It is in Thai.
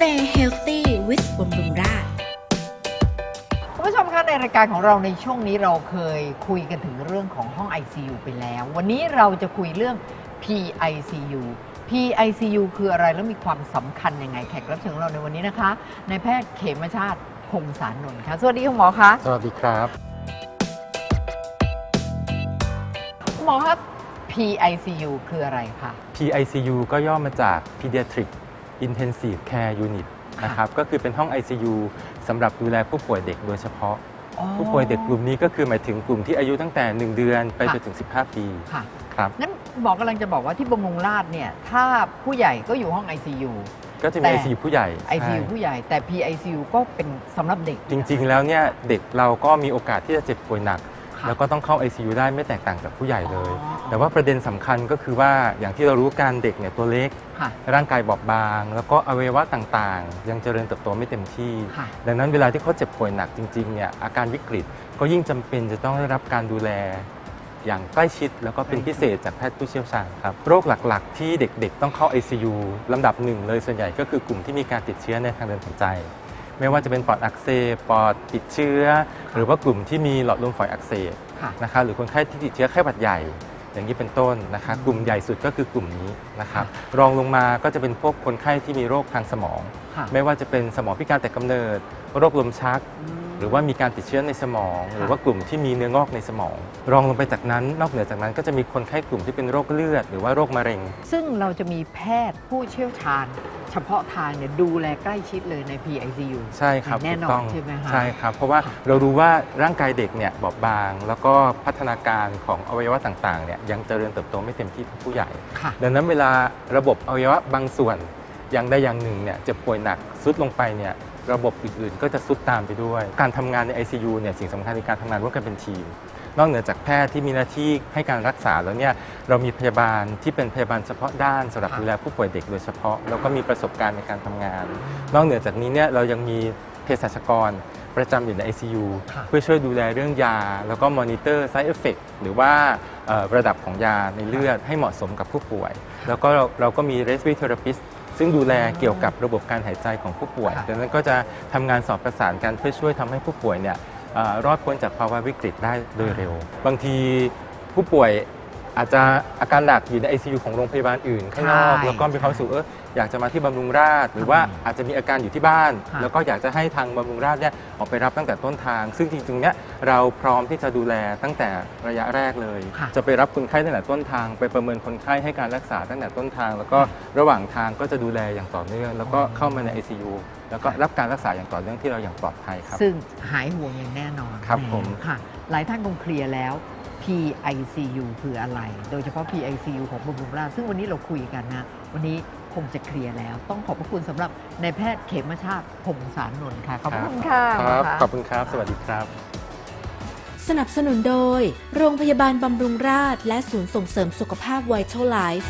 Stay healthy with บำรุงราษฎร์คุณผู้ชมคะในรายการของเราในช่วงนี้เราเคยคุยกันถึงเรื่องของห้อง ICU ไปแล้ว วันนี้เราจะคุยเรื่อง PICU PICU คืออะไรแล้วมีความสำคัญยังไงแขกรับเชิญของเราในวันนี้นะคะนายแพทย์เขมชาติพงสารนนท์ค่ะสวัสดีคุณหมอคะสวัสดีครับคุณหมอครับ PICU คืออะไรคะ PICU ก็ย่อมาจาก Pediatric Intensive Care Unit ค่ะนะครับก็คือเป็นห้อง ICU สำหรับดูแลผู้ป่วยเด็กโดยเฉพาะอ๋อผู้ป่วยเด็กกลุ่มนี้ก็คือหมายถึงกลุ่มที่อายุตั้งแต่ 1 เดือนไปค่ะจนถึง 15 ปีค่ะครับงั้นหมอกำลังจะบอกว่าที่บำรุงราษฎร์เนี่ยถ้าผู้ใหญ่ก็อยู่ห้อง ICU ก็จะมีแต่ ICU ผู้ใหญ่ ICU ใช่ผู้ใหญ่แต่ PICU ก็เป็นสำหรับเด็ก จริง ๆ แล้วเนี่ยเด็กเราก็มีโอกาสที่จะเจ็บป่วยหนักค่ะ แล้วก็ต้องเข้า ICU ได้ไม่แตกต่างจากผู้ใหญ่เลยอ๋อแต่ว่าประเด็นสำคัญก็คือว่าอย่างที่เรารู้การเด็กเนี่ยตัวเล็ก ค่ะ ร่างกายบอบบาง แล้วก็อวัยวะต่างๆ ยังเจริญเติบโตไม่เต็มที่ ค่ะ ดังนั้นเวลาที่เขาเจ็บป่วยหนักจริงๆเนี่ยอาการวิกฤตก็ยิ่งจำเป็นจะต้องได้รับการดูแล อย่างใกล้ชิดแล้วก็เป็นพิเศษจากแพทย์ผู้เชี่ยวชาญครับ โรคหลักๆ ที่เด็กๆ ต้องเข้า ICU ลำดับหนึ่งเลยส่วนใหญ่ก็คือกลุ่มที่มีการติดเชื้อในทางเดินหายใจ ไม่ว่าจะเป็นปอดอักเสบปอดติดเชื้อ หรือว่ากลุ่มที่มีหลอดลมฝอยอักเสบค่ะ นะคะหรือคนไข้ที่ติดเชื้อไข้หวัดใหญ่ อย่างนี้เป็นต้นนะคะกลุ่มใหญ่สุดก็คือกลุ่มนี้นะครับรองลงมาก็จะเป็นพวกคนไข้ที่มีโรคทางสมอง ค่ะไม่ว่าจะเป็นสมองพิการแต่กำเนิด โรคลมชัก หรือว่ามีการติดเชื้อในสมอง หรือว่ากลุ่มที่มีเนื้องอกในสมอง รองลงไปจากนั้น นอกเหนือจากนั้นก็จะมีคนไข้กลุ่มที่เป็นโรคเลือด หรือว่าโรคมะเร็ง ซึ่งเราจะมีแพทย์ผู้เชี่ยวชาญ เฉพาะทางเนี่ยดูแลใกล้ชิดเลยใน PICU ใช่ครับแน่นอนถูกต้องใช่ไหมคะใช่ครับ เพราะว่าเรารู้ว่าร่างกายเด็กเนี่ยบอบบาง แล้วก็พัฒนาการของอวัยวะต่างๆเนี่ยยังเจริญเติบโตไม่เต็มที่เท่าผู้ใหญ่ค่ะดังนั้นเวลาระบบอวัยวะบางส่วนอย่างใดอย่างหนึ่งเนี่ยเจ็บป่วยหนักซุดลงไปเนี่ย ระบบอื่นๆ ก็จะซุดตามไปด้วย การทำงานใน ICU เนี่ยสิ่งสำคัญคือการทำงานร่วมกันเป็นทีม นอกเหนือจากแพทย์ที่มีหน้าที่ให้การรักษาแล้วเนี่ยเรามีพยาบาลที่เป็นพยาบาลเฉพาะด้านสำหรับค่ะดูแลผู้ป่วยเด็กโดยเฉพาะ แล้วก็มีประสบการณ์ในการทำงาน นอกเหนือจากนี้เนี่ยเรายังมีเภสัชกรประจำอยู่ใน ICU ค่ะเพื่อช่วยดูแลเรื่องยา แล้วก็มอนิเตอร์ side effect หรือว่าเอ่อระดับของยาในเลือดให้เหมาะสมกับผู้ป่วย แล้วก็เราเราก็มี respiratory therapist ซึ่งดูแลเกี่ยวกับระบบการหายใจของผู้ป่วยค่ะดังนั้นก็จะทำงานสอบประสานกันเพื่อช่วยทำให้ผู้ป่วยเนี่ยเอ่อรอดพ้นจากภาวะวิกฤตได้โดยเร็ว บางทีผู้ป่วย อาจจะอาการหนักอยู่ใน ICU ของโรงพยาบาลอื่นข้างนอกใช่แล้วก็มีความรู้สึกเอออยากจะมาที่บำรุงราษฎร์หรือว่าอืมอาจจะมีอาการอยู่ที่บ้าน ค่ะ แล้วก็อยากจะให้ทางบำรุงราษฎร์เนี่ยออกไปรับตั้งแต่ต้นทาง ซึ่งจริงๆเนี่ยเราพร้อมที่จะดูแลตั้งแต่ระยะแรกเลย ค่ะ จะไปรับคนไข้ตั้งแต่ต้นทาง ไปประเมินคนไข้ให้การรักษาตั้งแต่ต้นทาง แล้วก็ระหว่างทางก็จะดูแลอย่างต่อเนื่องแล้วก็เข้ามาใน ICU แล้วก็รับการรักษาอย่างต่อเนื่องที่เราอย่างปลอดภัยครับ ซึ่งหายห่วงอย่างแน่นอนครับแหผม ค่ะ หลายท่านคงเคลียร์แล้ว PICU คืออะไร โดยเฉพาะ PICU ของบำรุงราษฎร์ซึ่งวันนี้เราคุยกันนะ วันนี้คงจะเคลียร์แล้ว ต้องขอบพระคุณสำหรับนายแพทย์เขมชาติพงสารนนท์ค่ะ ขอบพระคุณค่ะครับหมอคะขอบคุณครับ สวัสดีครับ สนับสนุนโดย โรงพยาบาลบำรุงราษฎร์และศูนย์ส่งเสริมสุขภาพ Vital Life